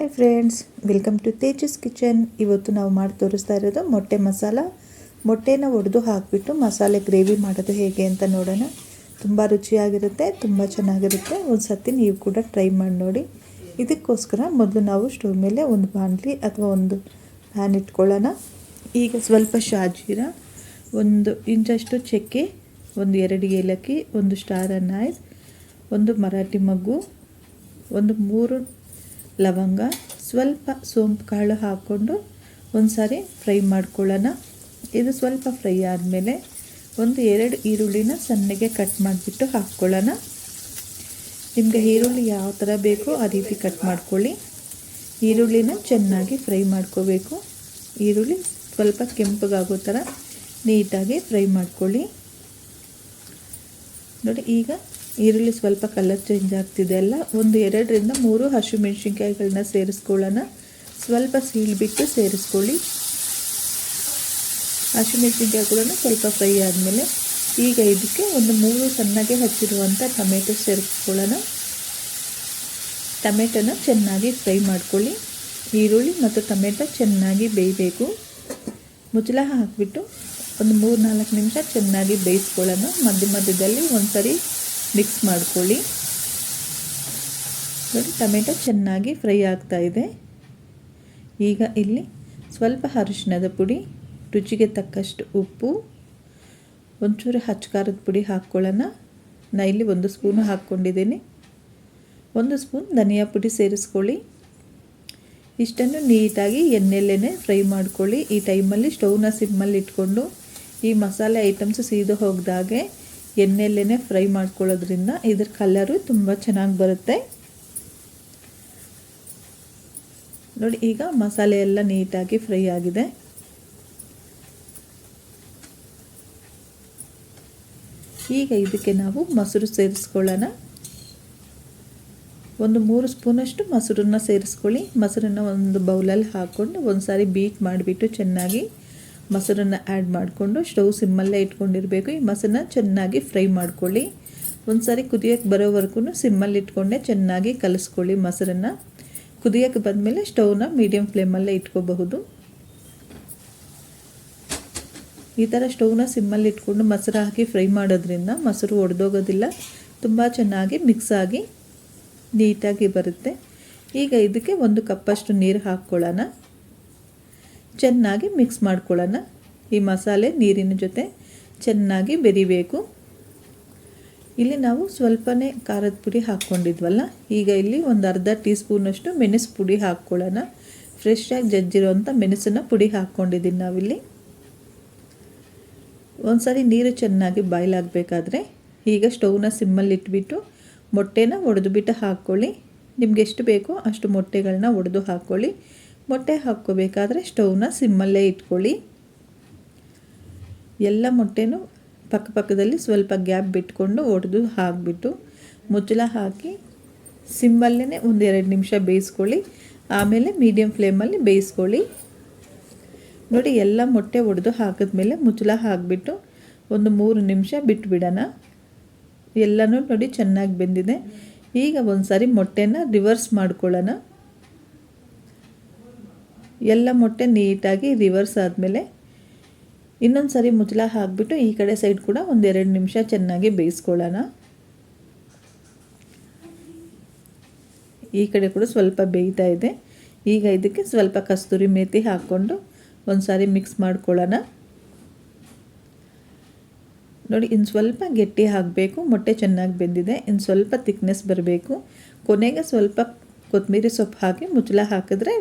Hi friends welcome to Tejas kitchen ಇವತ್ತು ನಾವು ಮಾಡಿ ತೋರಿಸ್ತಾ ಇರೋದು ಮೊಟ್ಟೆ ಮಸಾಲ. ಮೊಟ್ಟೆನ ಒಡೆದು ಹಾಕಿಬಿಟ್ಟು ಮಸಾಲೆ ಗ್ರೇವಿ ಮಾಡೋದು ಹೇಗೆ ಅಂತ ನೋಡೋಣ. ತುಂಬ ರುಚಿಯಾಗಿರುತ್ತೆ, ತುಂಬ ಚೆನ್ನಾಗಿರುತ್ತೆ. ಒಂದು ಸತಿ ನೀವು ಕೂಡ ಟ್ರೈ ಮಾಡಿ ನೋಡಿ. ಇದಕ್ಕೋಸ್ಕರ ಮೊದಲು ನಾವು ಸ್ಟವ್ ಮೇಲೆ ಒಂದು ಬಾಂಡ್ಲಿ ಅಥವಾ ಒಂದು ಪ್ಯಾನ್ ಇಟ್ಕೊಳ್ಳೋಣ. ಈಗ ಸ್ವಲ್ಪ ಶಾಜೀರ, ಒಂದು ಇಂಚಷ್ಟು ಚಕ್ಕೆ, ಒಂದು ಎರಡು ಏಲಕ್ಕಿ, ಒಂದು ಸ್ಟಾರ್ ಅನ್ನಾಯ್ಸ್ ಒಂದು ಮರಾಠಿ ಮಗ್ಗು, ಒಂದು ಮೂರು ಲವಂಗ ಸ್ವಲ್ಪ ಸೋಂಪು ಕಾಳು ಹಾಕ್ಕೊಂಡು ಒಂದು ಸಾರಿ ಫ್ರೈ ಮಾಡ್ಕೊಳ್ಳೋಣ. ಇದು ಸ್ವಲ್ಪ ಫ್ರೈ ಆದಮೇಲೆ ಒಂದು ಎರಡು ಈರುಳ್ಳಿನ ಸಣ್ಣಗೆ ಕಟ್ ಮಾಡಿಬಿಟ್ಟು ಹಾಕ್ಕೊಳ್ಳೋಣ. ನಿಮಗೆ ಈರುಳ್ಳಿ ಯಾವ ಥರ ಬೇಕೋ ಆ ರೀತಿ ಕಟ್ ಮಾಡ್ಕೊಳ್ಳಿ. ಈರುಳ್ಳಿನ ಚೆನ್ನಾಗಿ ಫ್ರೈ ಮಾಡ್ಕೋಬೇಕು. ಈರುಳ್ಳಿ ಸ್ವಲ್ಪ ಕೆಂಪಗಾಗೋ ಥರ ನೀಟಾಗಿ ಫ್ರೈ ಮಾಡ್ಕೊಳ್ಳಿ. ನೋಡಿ, ಈಗ ಈರುಳ್ಳಿ ಸ್ವಲ್ಪ ಕಲರ್ ಚೇಂಜ್ ಆಗ್ತಿದೆ ಅಲ್ಲ? ಒಂದು ಎರಡರಿಂದ ಮೂರು ಹಸಿಮೆಣ್ಸಿನ್ಕಾಯಿಗಳನ್ನ ಸೇರಿಸ್ಕೊಳ್ಳೋಣ. ಸ್ವಲ್ಪ ಸೀಳ್ಬಿಟ್ಟು ಸೇರಿಸ್ಕೊಳ್ಳಿ. ಹಸಿಮೆಣ್ಸಿನ್ಕಾಯಿ ಕೂಡ ಸ್ವಲ್ಪ ಫ್ರೈ ಆದಮೇಲೆ ಈಗ ಇದಕ್ಕೆ ಒಂದು ಮೂರು ಸಣ್ಣಗೆ ಹಚ್ಚಿರುವಂಥ ಟೊಮೆಟೊ ಸೇರಿಸ್ಕೊಳ್ಳೋಣ. ಟೊಮೆಟೊನ ಚೆನ್ನಾಗಿ ಫ್ರೈ ಮಾಡ್ಕೊಳ್ಳಿ. ಈರುಳ್ಳಿ ಮತ್ತು ಟೊಮೆಟೊ ಚೆನ್ನಾಗಿ ಬೇಯಬೇಕು. ಮುಚ್ಚಳ ಹಾಕಿಬಿಟ್ಟು ಒಂದು ಮೂರು ನಾಲ್ಕು ನಿಮಿಷ ಚೆನ್ನಾಗಿ ಬೇಯಿಸ್ಕೊಳ್ಳೋಣ. ಮಧ್ಯ ಮಧ್ಯದಲ್ಲಿ ಒಂದು ಸರಿ ಮಿಕ್ಸ್ ಮಾಡ್ಕೊಳ್ಳಿ. ನೋಡಿ, ಟೊಮೆಟೊ ಚೆನ್ನಾಗಿ ಫ್ರೈ ಆಗ್ತಾ ಇದೆ. ಈಗ ಇಲ್ಲಿ ಸ್ವಲ್ಪ ಅರಿಶಿನದ ಪುಡಿ, ರುಚಿಗೆ ತಕ್ಕಷ್ಟು ಉಪ್ಪು, ಒಂಚೂರು ಹಚ್ಕಾರದ ಪುಡಿ ಹಾಕ್ಕೊಳ್ಳೋಣ. ನಾ ಇಲ್ಲಿ ಒಂದು ಸ್ಪೂನು ಹಾಕ್ಕೊಂಡಿದ್ದೀನಿ. ಒಂದು ಸ್ಪೂನ್ ಧನಿಯಾ ಪುಡಿ ಸೇರಿಸ್ಕೊಳ್ಳಿ. ಇಷ್ಟನ್ನು ನೀಟಾಗಿ ಎಣ್ಣೆಲ್ಲೇ ಫ್ರೈ ಮಾಡ್ಕೊಳ್ಳಿ. ಈ ಟೈಮಲ್ಲಿ ಸ್ಟೌವ್ನ ಸಿಮ್ಮಲ್ಲಿ ಇಟ್ಕೊಂಡು ಈ ಮಸಾಲೆ ಐಟಮ್ಸ್ ಸೀದು ಹೋಗ್ದಾಗೆ ಎಣ್ಣೆಲ್ಲೇ ಫ್ರೈ ಮಾಡ್ಕೊಳ್ಳೋದ್ರಿಂದ ಇದ್ರ ಕಲರು ತುಂಬ ಚೆನ್ನಾಗಿ ಬರುತ್ತೆ. ನೋಡಿ, ಈಗ ಮಸಾಲೆ ಎಲ್ಲ ನೀಟಾಗಿ ಫ್ರೈ ಆಗಿದೆ. ಈಗ ಇದಕ್ಕೆ ನಾವು ಮೊಸರು ಸೇರಿಸ್ಕೊಳ್ಳೋಣ. ಒಂದು ಮೂರು ಸ್ಪೂನಷ್ಟು ಮೊಸರನ್ನ ಸೇರಿಸ್ಕೊಳ್ಳಿ. ಮೊಸರನ್ನ ಒಂದು ಬೌಲಲ್ಲಿ ಹಾಕ್ಕೊಂಡು ಒಂದು ಸಾರಿ ಬೀಟ್ ಮಾಡಿಬಿಟ್ಟು ಚೆನ್ನಾಗಿ ಮೊಸರನ್ನು ಆ್ಯಡ್ ಮಾಡಿಕೊಂಡು ಸ್ಟವ್ ಸಿಮ್ಮಲ್ಲೇ ಇಟ್ಕೊಂಡಿರಬೇಕು. ಈ ಮೊಸರನ್ನ ಚೆನ್ನಾಗಿ ಫ್ರೈ ಮಾಡ್ಕೊಳ್ಳಿ. ಒಂದು ಸಾರಿ ಕುದಿಯೋಕ್ಕೆ ಬರೋವರೆಗೂ ಸಿಮ್ಮಲ್ಲಿ ಇಟ್ಕೊಂಡೆ ಚೆನ್ನಾಗಿ ಕಲಿಸ್ಕೊಳ್ಳಿ ಮೊಸರನ್ನು. ಕುದಿಯೋಕ್ಕೆ ಬಂದಮೇಲೆ ಸ್ಟೌವ್ನ ಮೀಡಿಯಮ್ ಫ್ಲೇಮಲ್ಲೇ ಇಟ್ಕೋಬಹುದು. ಈ ಥರ ಸ್ಟೌವ್ನ ಸಿಮ್ಮಲ್ಲಿ ಇಟ್ಕೊಂಡು ಮೊಸರು ಹಾಕಿ ಫ್ರೈ ಮಾಡೋದ್ರಿಂದ ಮೊಸರು ಒಡೆದೋಗೋದಿಲ್ಲ. ತುಂಬ ಚೆನ್ನಾಗಿ ಮಿಕ್ಸ್ ಆಗಿ ನೀಟಾಗಿ ಬರುತ್ತೆ. ಈಗ ಇದಕ್ಕೆ ಒಂದು ಕಪ್ಪಷ್ಟು ನೀರು ಹಾಕ್ಕೊಳ್ಳೋಣ. ಚೆನ್ನಾಗಿ ಮಿಕ್ಸ್ ಮಾಡ್ಕೊಳ್ಳೋಣ. ಈ ಮಸಾಲೆ ನೀರಿನ ಜೊತೆ ಚೆನ್ನಾಗಿ ಬೆರಿಬೇಕು. ಇಲ್ಲಿ ನಾವು ಸ್ವಲ್ಪನೇ ಖಾರದ ಪುಡಿ ಹಾಕ್ಕೊಂಡಿದ್ವಲ್ಲ, ಈಗ ಇಲ್ಲಿ ಒಂದು ಅರ್ಧ ಟೀ ಸ್ಪೂನಷ್ಟು ಮೆಣಸು ಪುಡಿ ಹಾಕ್ಕೊಳ್ಳೋಣ. ಫ್ರೆಶ್ಶಾಗಿ ಜಜ್ಜಿರುವಂಥ ಮೆಣಸನ್ನು ಪುಡಿ ಹಾಕ್ಕೊಂಡಿದ್ದೀನಿ ನಾವಿಲ್ಲಿ. ಒಂದು ಸಾರಿ ನೀರು ಚೆನ್ನಾಗಿ ಬಾಯ್ಲಾಗಬೇಕಾದ್ರೆ ಈಗ ಸ್ಟೌವ್ನ ಸಿಮ್ಮಲ್ಲಿ ಇಟ್ಬಿಟ್ಟು ಮೊಟ್ಟೆನ ಒಡೆದು ಬಿಟ್ಟು ಹಾಕ್ಕೊಳ್ಳಿ. ನಿಮ್ಗೆ ಎಷ್ಟು ಬೇಕೋ ಅಷ್ಟು ಮೊಟ್ಟೆಗಳನ್ನ ಒಡೆದು ಹಾಕ್ಕೊಳ್ಳಿ. ಮೊಟ್ಟೆ ಹಾಕ್ಕೋಬೇಕಾದ್ರೆ ಸ್ಟೌವ್ನ ಸಿಮ್ಮಲ್ಲೇ ಇಟ್ಕೊಳ್ಳಿ. ಎಲ್ಲ ಮೊಟ್ಟೆನೂ ಪಕ್ಕಪಕ್ಕದಲ್ಲಿ ಸ್ವಲ್ಪ ಗ್ಯಾಪ್ ಬಿಟ್ಕೊಂಡು ಒಡೆದು ಹಾಕಿಬಿಟ್ಟು ಮುಚ್ಚಳ ಹಾಕಿ ಸಿಮ್ಮಲ್ಲೇ ಒಂದು ಎರಡು ನಿಮಿಷ ಬೇಯಿಸ್ಕೊಳ್ಳಿ. ಆಮೇಲೆ ಮೀಡಿಯಮ್ ಫ್ಲೇಮಲ್ಲಿ ಬೇಯಿಸ್ಕೊಳ್ಳಿ. ನೋಡಿ ಎಲ್ಲ ಮೊಟ್ಟೆ ಒಡೆದು ಹಾಕಿದ್ಮೇಲೆ ಮುಚ್ಚಳ ಹಾಕಿಬಿಟ್ಟು ಒಂದು ಮೂರು ನಿಮಿಷ ಬಿಟ್ಬಿಡೋಣ. ಎಲ್ಲನೂ ನೋಡಿ ಚೆನ್ನಾಗಿ ಬೆಂದಿದೆ. ಈಗ ಒಂದು ಸಾರಿ ಮೊಟ್ಟೆನ ರಿವರ್ಸ್ ಮಾಡ್ಕೊಳ್ಳೋಣ. ಎಲ್ಲ ಮೊಟ್ಟೆ ನೀಟಾಗಿ ರಿವರ್ಸ್ ಆದಮೇಲೆ ಇನ್ನೊಂದು ಸರಿ ಮುಚ್ಚಳ ಹಾಕಿಬಿಟ್ಟು ಈ ಕಡೆ ಸೈಡ್ ಕೂಡ ಒಂದೆರಡು ನಿಮಿಷ ಚೆನ್ನಾಗಿ ಬೇಯಿಸ್ಕೊಳ್ಳೋಣ. ಈ ಕಡೆ ಕೂಡ ಸ್ವಲ್ಪ ಬೇಯ್ತಾ ಇದೆ. ಈಗ ಇದಕ್ಕೆ ಸ್ವಲ್ಪ ಕಸ್ತೂರಿ ಮೇತಿ ಹಾಕ್ಕೊಂಡು ಒಂದು ಸಾರಿ ಮಿಕ್ಸ್ ಮಾಡ್ಕೊಳ್ಳೋಣ. ನೋಡಿ ಇನ್ನು ಸ್ವಲ್ಪ ಗಟ್ಟಿ ಹಾಕಬೇಕು, ಮೊಟ್ಟೆ ಚೆನ್ನಾಗಿ ಬೆಂದಿದೆ ಇನ್ನು ಸ್ವಲ್ಪ ತಿಕ್ನೆಸ್ ಬರಬೇಕು. ಕೊನೆಗೆ ಸ್ವಲ್ಪ ಕೊತ್ತಂಬರಿ ಸೊಪ್ಪು ಹಾಕಿ ಮುಚ್ಚಳ ಹಾಕಿದ್ರೆ